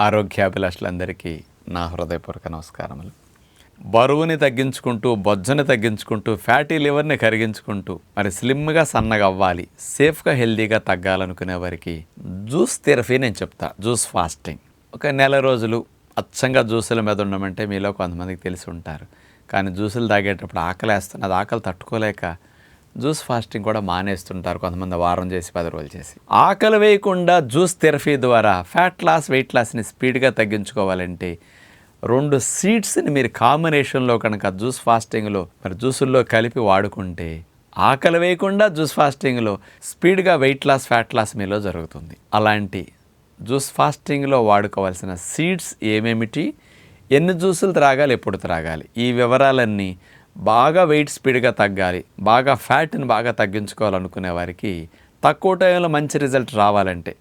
ఆరోగ్యాభిలాషులందరికీ నా హృదయపూర్వక నమస్కారములు. బరువుని తగ్గించుకుంటూ బొజ్జని తగ్గించుకుంటూ ఫ్యాటీ లివర్ని కరిగించుకుంటూ మరి స్లిమ్గా సన్నగా అవ్వాలి సేఫ్గా హెల్దీగా తగ్గాలనుకునే వారికి జ్యూస్ థెరపీ నేను చెప్తా జ్యూస్ ఫాస్టింగ్. ఒక నెల రోజులు అచ్చంగా జ్యూసుల మీద ఉండమంటే మీలో కొంతమందికి తెలిసి ఉంటారు. కానీ జ్యూసులు తాగేటప్పుడు ఆకలి వేస్తున్నది ఆకలి తట్టుకోలేక జ్యూస్ ఫాస్టింగ్ కూడా మానేస్తుంటారు కొంతమంది వారం చేసి పది రోజులు చేసి. ఆకలి వేయకుండా జ్యూస్ థెరపీ ద్వారా ఫ్యాట్ లాస్ వెయిట్ లాస్ని స్పీడ్గా తగ్గించుకోవాలంటే రెండు సీడ్స్ని మీరు కాంబినేషన్లో కనుక జ్యూస్ ఫాస్టింగ్లో మరి జ్యూసుల్లో కలిపి వాడుకుంటే ఆకలి వేయకుండా జ్యూస్ ఫాస్టింగ్లో స్పీడ్గా వెయిట్ లాస్ ఫ్యాట్ లాస్ మీలో జరుగుతుంది. అలాంటి జ్యూస్ ఫాస్టింగ్లో వాడుకోవాల్సిన సీడ్స్ ఏమేమిటి? ఎన్ని జ్యూసులు త్రాగాలి ఎప్పుడు త్రాగాలి? ఈ వివరాలన్నీ బాగా వెయిట్ స్పీడ్గా తగ్గాలి బాగా ఫ్యాట్ని బాగా తగ్గించుకోవాలనుకునే వారికి తక్కువ టైంలో మంచి రిజల్ట్ రావాలంటే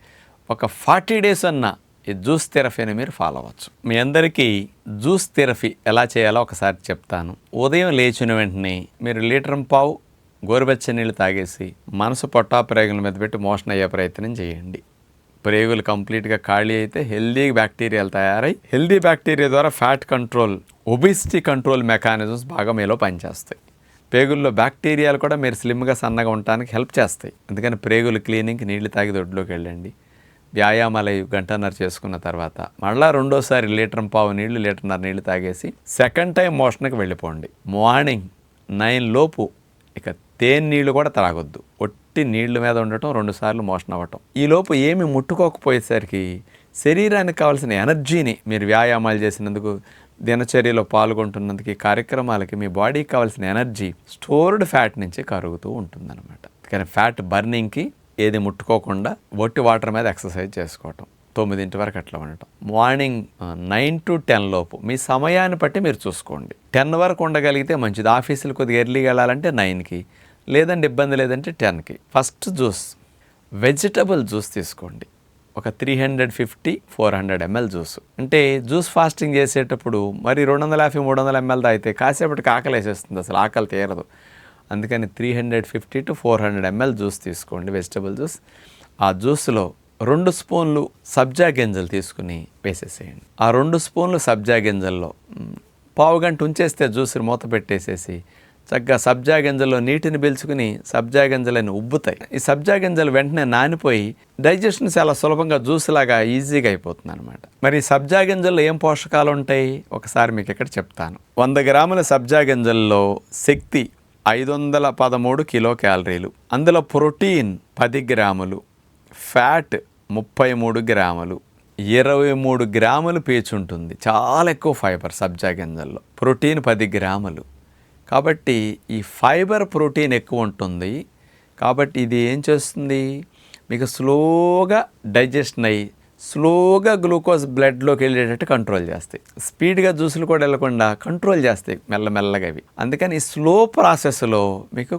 ఒక ఫార్టీ డేస్ అన్న ఈ జ్యూస్ థెరపీని మీరు ఫాలో అవ్వచ్చు. మీ అందరికీ జ్యూస్ థెరపీ ఎలా చేయాలో ఒకసారి చెప్తాను. ఉదయం లేచిన వెంటనే మీరు లీటర్ పావు గోరువెచ్చని నీళ్ళు తాగేసి మనసు పొట్టా ప్రేగుల మీద పెట్టి మోషన్ అయ్యే ప్రయత్నం చేయండి. ప్రేగులు కంప్లీట్గా ఖాళీ అయితే హెల్దీ బ్యాక్టీరియాలు తయారై హెల్దీ బ్యాక్టీరియా ద్వారా fat control obesity control mechanisms బాగా మీలో పనిచేస్తాయి. ప్రేగుల్లో బ్యాక్టీరియాలు కూడా మీరు స్లిమ్గా సన్నగా ఉండటానికి హెల్ప్ చేస్తాయి. అందుకని ప్రేగులు క్లీనింగ్కి నీళ్ళు తాగి దొడ్లోకి వెళ్ళండి. వ్యాయామాలు గంటన్నర చేసుకున్న తర్వాత మళ్ళా రెండోసారి లీటర్ పావు నీళ్ళు లీటర్న్నర నీళ్ళు తాగేసి సెకండ్ టైం మోషన్కి వెళ్ళిపోండి. మార్నింగ్ నైన్ లోపు ఇక తేనె కూడా త్రాగొద్దు. ఒట్టి నీళ్ళ మీద ఉండటం రెండుసార్లు మోషన్ అవ్వటం. ఈలోపు ఏమి ముట్టుకోకపోయేసరికి శరీరానికి కావాల్సిన ఎనర్జీని మీరు వ్యాయామాలు చేసినందుకు దినచర్యలో పాల్గొంటున్నందుకు ఈ కార్యక్రమాలకి మీ బాడీకి కావాల్సిన ఎనర్జీ స్టోర్డ్ ఫ్యాట్ నుంచి కరుగుతూ ఉంటుందన్నమాట. కానీ ఫ్యాట్ బర్నింగ్కి ఏది ముట్టుకోకుండా ఒట్టి వాటర్ మీద ఎక్సర్సైజ్ చేసుకోవటం. తొమ్మిదింటి వరకు అట్లా ఉండటం. మార్నింగ్ నైన్ టు టెన్ లోపు మీ సమయాన్ని బట్టి మీరు చూసుకోండి. టెన్ వరకు ఉండగలిగితే మంచిది. ఆఫీసులు కొద్దిగా ఎర్లీగా వెళ్ళాలంటే నైన్కి. లేదంటే ఇబ్బంది లేదంటే టెన్కి. First juice. వెజిటబుల్ జ్యూస్ తీసుకోండి. ఒక three hundred fifty four hundred ML juice. అంటే జ్యూస్ ఫాస్టింగ్ చేసేటప్పుడు మరి రెండు వందల యాభై మూడు వందల ఎంఎల్ తాగితే కాసేపటికి ఆకలి వేసేస్తుంది అసలు ఆకలి తీరదు. అందుకని three hundred fifty to four hundred ML juice తీసుకోండి వెజిటబుల్ జ్యూస్. ఆ జ్యూస్లో రెండు స్పూన్లు సబ్జా గింజలు తీసుకుని వేసేసేయండి. ఆ రెండు స్పూన్లు సబ్జా గింజల్లో పావు గంట ఉంచేస్తే జ్యూస్ని మూత పెట్టేసేసి చక్కగా సబ్జా గింజల్లో నీటిని పీల్చుకుని సబ్జా గింజలని ఉబ్బుతాయి. ఈ సబ్జా గింజలు వెంటనే నానిపోయి డైజెషన్ చాలా సులభంగా జ్యూస్ లాగా ఈజీగా అయిపోతుంది అనమాట మరి సబ్జా గింజల్లో ఏం పోషకాలు ఉంటాయి? ఒకసారి మీకు ఇక్కడ చెప్తాను. వంద గ్రాముల సబ్జా గింజల్లో శక్తి ఐదు వందల పదమూడు కిలో క్యాలరీలు. అందులో ప్రోటీన్ పది గ్రాములు ఫ్యాట్ ముప్పై మూడు గ్రాములు ఇరవై మూడు గ్రాములు పీచుంటుంది. చాలా ఎక్కువ ఫైబర్ సబ్జా గింజల్లో. ప్రోటీన్ పది గ్రాములు. కాబట్టి ఈ ఫైబర్ ప్రోటీన్ ఎక్కువ ఉంటుంది. కాబట్టి ఇది ఏం చేస్తుంది? మీకు స్లోగా డైజెషన్ అయ్యి స్లోగా గ్లూకోజ్ బ్లడ్లోకి వెళ్ళేటట్టు కంట్రోల్ చేస్తాయి. స్పీడ్గా జ్యూసులు కూడా వెళ్ళకుండా కంట్రోల్ చేస్తాయి మెల్లమెల్లగా అవి. అందుకని ఈ స్లో ప్రాసెస్లో మీకు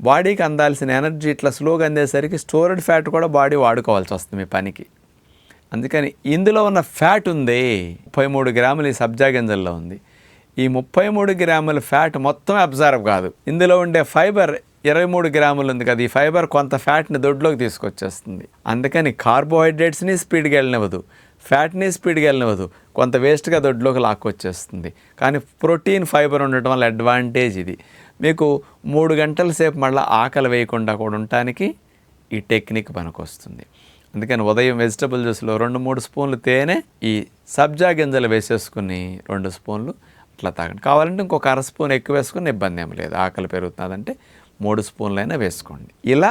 బాడీకి అందాల్సిన ఎనర్జీ ఇట్లా స్లోగా అందేసరికి స్టోర్డ్ ఫ్యాట్ కూడా బాడీ వాడుకోవాల్సి వస్తుంది మీ పనికి. అందుకని ఇందులో ఉన్న ఫ్యాట్ ఉంది ముప్పై మూడు గ్రాములు ఈ సబ్జా గింజల్లో ఉంది. ఈ ముప్పై మూడు గ్రాముల ఫ్యాట్ మొత్తం అబ్జర్వ్ కాదు. ఇందులో ఉండే ఫైబర్ ఇరవై మూడు గ్రాములు ఉంది కదా ఈ ఫైబర్ కొంత ఫ్యాట్ని దొడ్లోకి తీసుకొచ్చేస్తుంది. అందుకని కార్బోహైడ్రేట్స్ని స్పీడ్గా వెళ్ళనివ్వదు ఫ్యాట్ని స్పీడ్గా వెళ్ళనివ్వదు కొంత వేస్ట్గా దొడ్లోకి లాక్కొచ్చేస్తుంది. కానీ ప్రోటీన్ ఫైబర్ ఉండటం వల్ల అడ్వాంటేజ్ ఇది. మీకు మూడు గంటల సేపు మళ్ళీ ఆకలి వేయకుండా కూడా ఉండటానికి ఈ టెక్నిక్ పనికొస్తుంది. అందుకని ఉదయం వెజిటబుల్ జ్యూస్లో రెండు మూడు స్పూన్లు తేనె ఈ సబ్జా గింజలు వేసేసుకుని రెండు స్పూన్లు అట్లా తాగండి. కావాలంటే ఇంకొక అర స్పూన్ ఎక్కువ వేసుకుని ఇబ్బంది ఏం లేదు. ఆకలి పెరుగుతున్నదంటే మూడు స్పూన్లైనా వేసుకోండి. ఇలా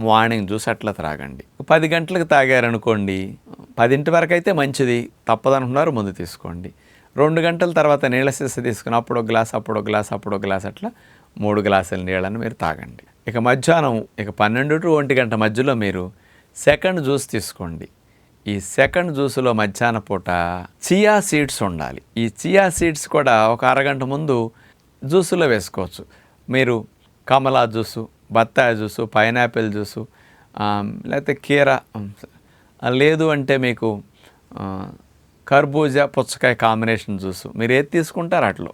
మార్నింగ్ జ్యూస్ అట్లా త్రాగండి. పది గంటలకు తాగారనుకోండి పదింటి వరకు అయితే మంచిది. తప్పదనుకున్నారు ముందు తీసుకోండి. రెండు గంటల తర్వాత నీళ్ళ సీస తీసుకుని అప్పుడు ఒక గ్లాస్ అప్పుడు ఒక గ్లాస్ అప్పుడు ఒక గ్లాస్ అట్లా మూడు గ్లాసుల నీళ్ళని మీరు తాగండి. ఇక మధ్యాహ్నం ఇక పన్నెండు టు ఒంటి గంట మధ్యలో మీరు సెకండ్ జ్యూస్ తీసుకోండి. ఈ సెకండ్ జ్యూస్లో మధ్యాహ్న పూట చియా సీడ్స్ ఉండాలి. ఈ చియా సీడ్స్ కూడా ఒక అరగంట ముందు జ్యూసులో వేసుకోవచ్చు. మీరు కమలా జ్యూసు బత్తాయి జ్యూసు పైనాపిల్ జ్యూసు లేకపోతే కీర లేదు అంటే మీకు కర్బూజా పుచ్చకాయ కాంబినేషన్ జ్యూసు. మీరు ఏది తీసుకుంటారో అట్లో.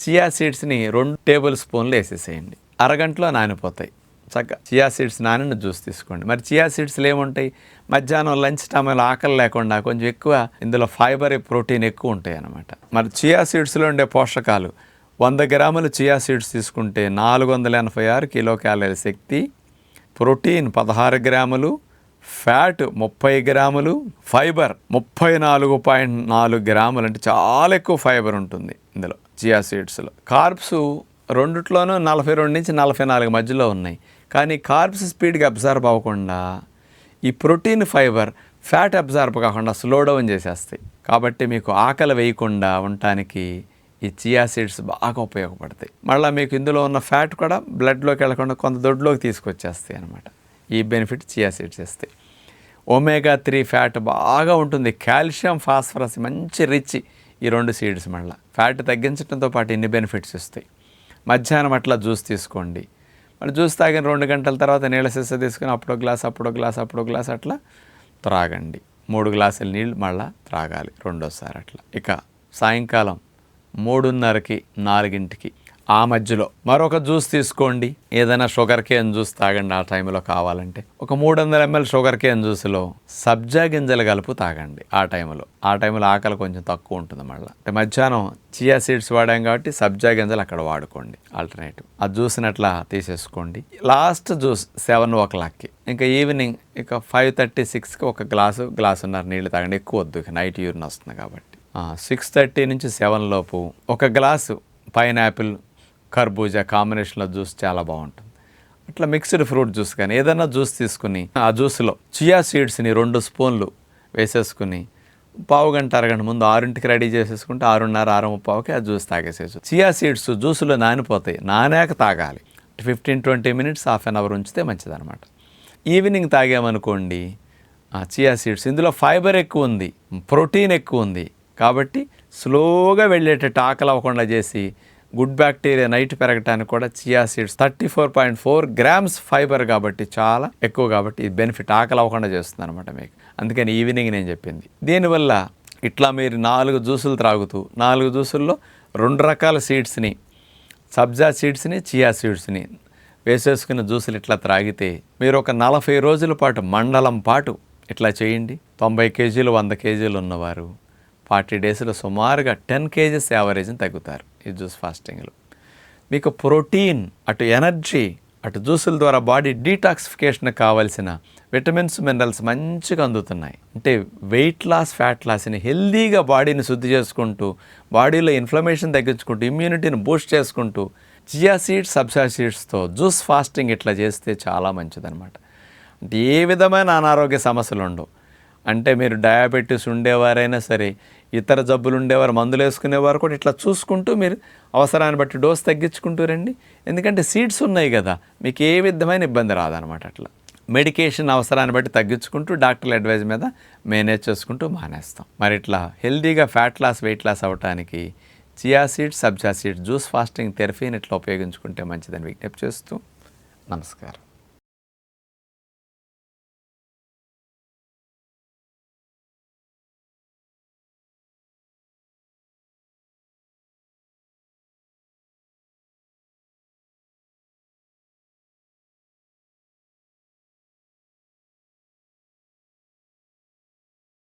చియా సీడ్స్ని రెండు టేబుల్ స్పూన్లు వేసేసేయండి. అరగంటలో నానిపోతాయి. చక్కగా చియా సీడ్స్ నానిన జ్యూస్ తీసుకోండి. మరి చియా సీడ్స్లో ఏముంటాయి? మధ్యాహ్నం లంచ్ టైంలో ఆకలి లేకుండా కొంచెం ఎక్కువ ఇందులో ఫైబర్ ప్రోటీన్ ఎక్కువ ఉంటాయి అన్నమాట. మరి చియా సీడ్స్లో ఉండే పోషకాలు? వంద గ్రాములు చియా సీడ్స్ తీసుకుంటే నాలుగు వందల ఎనభై ఆరు కిలో క్యాలరీ శక్తి ప్రోటీన్ పదహారు గ్రాములు ఫ్యాట్ ముప్పై గ్రాములు ఫైబర్ ముప్పై నాలుగు పాయింట్ నాలుగు గ్రాములు అంటే చాలా ఎక్కువ ఫైబర్ ఉంటుంది ఇందులో చియా సీడ్స్లో కార్బ్స్ రెండిట్లోనూ నలభై రెండు నుంచి నలభై నాలుగు మధ్యలో ఉన్నాయి. కానీ కార్బ్స్ స్పీడ్గా అబ్జర్వ్ అవ్వకుండా ఈ ప్రోటీన్ ఫైబర్ ఫ్యాట్ అబ్జర్వ్ కాకుండా స్లో డౌన్ చేసేస్తాయి. కాబట్టి మీకు ఆకలి వేయకుండా ఉండటానికి ఈ చియా సీడ్స్ బాగా ఉపయోగపడతాయి. మళ్ళీ మీకు ఇందులో ఉన్న ఫ్యాట్ కూడా బ్లడ్లోకి వెళ్ళకుండా కొంత దొడ్లోకి తీసుకొచ్చేస్తాయి అనమాట ఈ బెనిఫిట్ చియా సీడ్స్ ఇస్తాయి. ఒమేగా త్రీ ఫ్యాట్ బాగా ఉంటుంది. కాల్షియం ఫాస్ఫరస్ మంచి రిచ్ ఈ రెండు సీడ్స్ మళ్ళీ. ఫ్యాట్ తగ్గించడంతో పాటు ఇన్ని బెనిఫిట్స్ ఇస్తాయి. మధ్యాహ్నం అట్లా జ్యూస్ తీసుకోండి. మరి జ్యూస్ తాగిన రెండు గంటల తర్వాత నీళ్ళ సిస్స తీసుకుని అప్పుడో గ్లాస్ అప్పుడో గ్లాస్ అప్పుడో గ్లాస్ అట్లా త్రాగండి. మూడు గ్లాసుల నీళ్ళు మళ్ళా త్రాగాలి రెండోసారి అట్లా. ఇక సాయంకాలం మూడున్నరకి నాలుగింటికి ఆ మధ్యలో మరొక జ్యూస్ తీసుకోండి. ఏదైనా షుగర్ కేన్ జ్యూస్ తాగండి ఆ టైంలో కావాలంటే. ఒక మూడు వందల ఎంఎల్ షుగర్ కేన్ జ్యూస్లో సబ్జా గింజలు కలుపు తాగండి ఆ టైంలో. ఆ టైంలో ఆకలి కొంచెం తక్కువ ఉంటుంది మళ్ళీ. అంటే మధ్యాహ్నం చియా సీడ్స్ వాడాం కాబట్టి సబ్జా గింజలు అక్కడ వాడుకోండి ఆల్టర్నేటివ్. ఆ జ్యూస్ని అట్లా తీసేసుకోండి. లాస్ట్ జ్యూస్ సెవెన్ ఓ క్లాక్కి. ఇంకా ఈవినింగ్ ఇక ఫైవ్ థర్టీ సిక్స్కి ఒక గ్లాసు గ్లాసున్నర నీళ్ళు తాగండి. ఎక్కువ వద్దు నైట్ యూరిన్ వస్తుంది కాబట్టి. సిక్స్ థర్టీ నుంచి సెవెన్ లోపు ఒక గ్లాసు పైనాపిల్ కర్బూజా కాంబినేషన్లో జ్యూస్ చాలా బాగుంటుంది. అట్లా మిక్స్డ్ ఫ్రూట్ జ్యూస్ కానీ ఏదైనా జ్యూస్ తీసుకుని ఆ జ్యూస్లో చియా సీడ్స్ని రెండు స్పూన్లు వేసేసుకుని పావు గంట అరగంట ముందు ఆరింటికి రెడీ చేసేసుకుంటే ఆరున్నర ఆరు ముప్పావుకి ఆ జ్యూస్ తాగేసేయచ్చు. చియా సీడ్స్ జ్యూస్లో నానిపోతాయి. నానాక తాగాలి. Fifteen twenty minutes half an hour ఉంచితే మంచిదన్నమాట. ఈవినింగ్ తాగామనుకోండి ఆ చియా సీడ్స్ ఇందులో ఫైబర్ ఎక్కువ ఉంది ప్రోటీన్ ఎక్కువ ఉంది కాబట్టి స్లోగా వెళ్ళేటట్టు ఆకలి అవ్వకుండా చేసి గుడ్ బ్యాక్టీరియా నైట్ పెరగటానికి కూడా chia seeds thirty four point four grams fibre కాబట్టి చాలా ఎక్కువ కాబట్టి ఇది బెనిఫిట్ ఆకలి అవ్వకుండా చేస్తుంది అనమాట మీకు. అందుకని ఈవినింగ్ నేను చెప్పింది. దీనివల్ల ఇట్లా మీరు నాలుగు జ్యూసులు త్రాగుతూ నాలుగు జ్యూసుల్లో రెండు రకాల సీడ్స్ని సబ్జా సీడ్స్ని చియా సీడ్స్ని వేసేసుకున్న జ్యూసులు ఇట్లా త్రాగితే మీరు ఒక నలభై రోజుల పాటు మండలం పాటు ఇట్లా చేయండి. తొంభై కేజీలు వంద కేజీలు ఉన్నవారు ఫార్టీ డేస్లో సుమారుగా టెన్ కేజెస్ యావరేజ్ని తగ్గుతారు ఈ జ్యూస్ ఫాస్టింగ్లో. మీకు ప్రోటీన్ అటు ఎనర్జీ అటు జ్యూసుల ద్వారా బాడీ డీటాక్సిఫికేషన్ కావాల్సిన విటమిన్స్ మినరల్స్ మంచిగా అందుతున్నాయి. అంటే వెయిట్ లాస్ ఫ్యాట్ లాస్ని హెల్దీగా బాడీని శుద్ధి చేసుకుంటూ బాడీలో ఇన్ఫ్లమేషన్ తగ్గించుకుంటూ ఇమ్యూనిటీని బూస్ట్ చేసుకుంటూ జియా సీడ్స్ సబ్సా సీడ్స్తో జ్యూస్ ఫాస్టింగ్ ఇట్లా చేస్తే చాలా మంచిదనమాట అంటే ఏ విధమైన అనారోగ్య సమస్యలు ఉండవు అంటే మీరు డయాబెటీస్ ఉండేవారైనా సరే ఇతర జబ్బులు ఉండేవారు మందులు వేసుకునేవారు కూడా ఇట్లా చూసుకుంటూ మీరు అవసరాన్ని బట్టి డోస్ తగ్గించుకుంటూ రండి. ఎందుకంటే సీడ్స్ ఉన్నాయి కదా మీకు ఏ విధమైన ఇబ్బంది రాదనమాట అట్లా. మెడికేషన్ అవసరాన్ని బట్టి తగ్గించుకుంటూ డాక్టర్ల అడ్వైజ్ మీద మేనేజ్ చేసుకుంటూ మానేస్తాం. మరి ఇట్లా హెల్దీగా ఫ్యాట్ లాస్ వెయిట్ లాస్ అవ్వటానికి చియా సీడ్స్ సబ్జా సీడ్స్ జ్యూస్ ఫాస్టింగ్ థెరపీని ఇట్లా ఉపయోగించుకుంటే మంచిదని విజ్ఞప్తి చేస్తూ నమస్కారం.